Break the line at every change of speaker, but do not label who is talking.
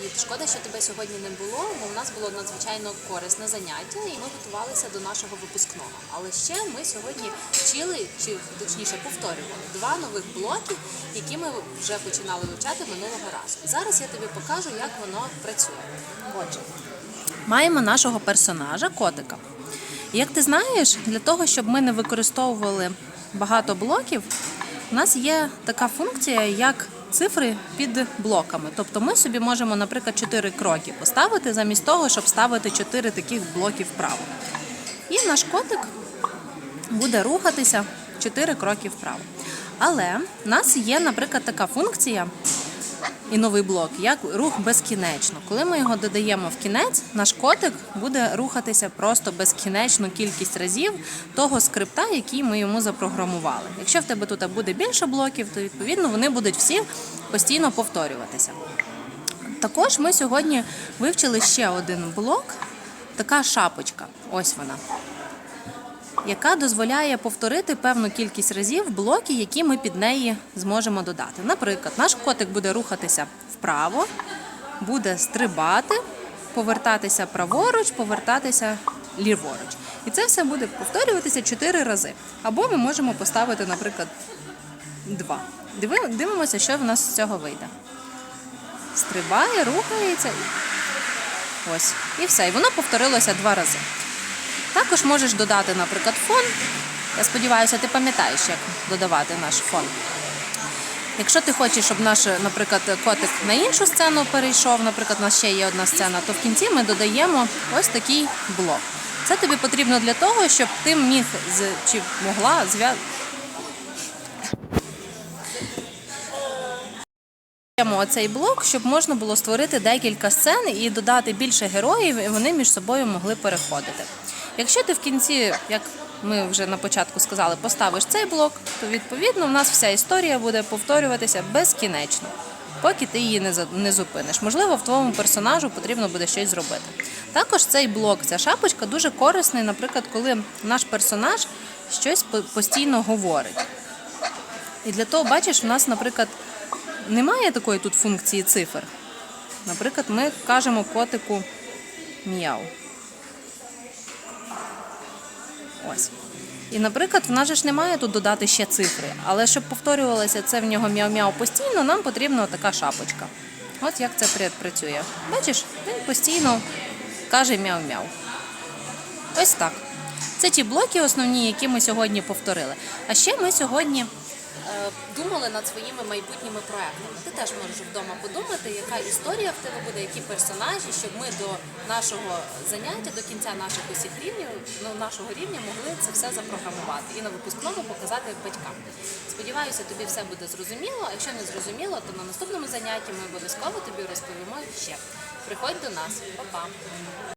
Привіт, шкода, що тебе сьогодні не було, бо у нас було надзвичайно корисне заняття, і ми готувалися до нашого випускного. Але ще ми сьогодні вчили, чи точніше повторювали два нових блоки, які ми вже починали вивчати минулого разу. Зараз я тобі покажу, як воно працює. Отже, маємо нашого персонажа, котика. Як ти знаєш, для того, щоб ми не використовували багато блоків, у нас є така функція, як цифри під блоками. Тобто ми собі можемо, наприклад, 4 кроки поставити замість того, щоб ставити 4 таких блоки вправо. І наш котик буде рухатися 4 кроки вправо. Але в нас є, наприклад, така функція і новий блок, як рух безкінечно. Коли ми його додаємо в кінець, наш котик буде рухатися просто безкінечну кількість разів того скрипта, який ми йому запрограмували. Якщо в тебе тут буде більше блоків, то відповідно вони будуть всі постійно повторюватися. Також ми сьогодні вивчили ще один блок, така шапочка. Ось вона яка дозволяє повторити певну кількість разів блоки, які ми під неї зможемо додати. Наприклад, наш котик буде рухатися вправо, буде стрибати, повертатися праворуч, повертатися ліворуч. І це все буде повторюватися 4 рази. Або ми можемо поставити, наприклад, 2. Диви- Дивимося, що в нас з цього вийде. Стрибає, рухається. Ось. І все. І воно повторилося два рази. Також можеш додати, наприклад, фон. Я сподіваюся, ти пам'ятаєш, як додавати наш фон. Якщо ти хочеш, щоб наш, наприклад, котик на іншу сцену перейшов, наприклад, у нас ще є одна сцена, то в кінці ми додаємо ось такий блок. Це тобі потрібно для того, щоб ти міг з чи могла зв'я... Оцей блок, щоб можна було створити декілька сцен і додати більше героїв, і вони між собою могли переходити. Якщо ти в кінці, як ми вже на початку сказали, поставиш цей блок, то відповідно в нас вся історія буде повторюватися безкінечно, поки ти її не зупиниш. Можливо, в твоєму персонажу потрібно буде щось зробити. Також цей блок, ця шапочка дуже корисний, наприклад, коли наш персонаж щось постійно говорить. І для того, бачиш, у нас, наприклад, немає такої тут функції цифр. Наприклад, ми кажемо котику м'яу. Ось. І, наприклад, в нас же ж немає тут додати ще цифри, але щоб повторювалося це в нього мяу-мяу постійно, нам потрібна така шапочка. От як це працює. Бачиш, він постійно каже мяу-мяу. Ось так. Це ті блоки основні, які ми сьогодні повторили. А ще ми сьогодні думали над своїми майбутніми проектами. Ти теж можеш вдома подумати, яка історія в тебе буде, які персонажі, щоб ми до нашого заняття, до кінця наших усіх рівнів, ну, нашого рівня могли це все запрограмувати і на випускному показати батькам. Сподіваюся, тобі все буде зрозуміло. А якщо не зрозуміло, то на наступному занятті ми обов'язково тобі розповімо ще. Приходь до нас, Па-па!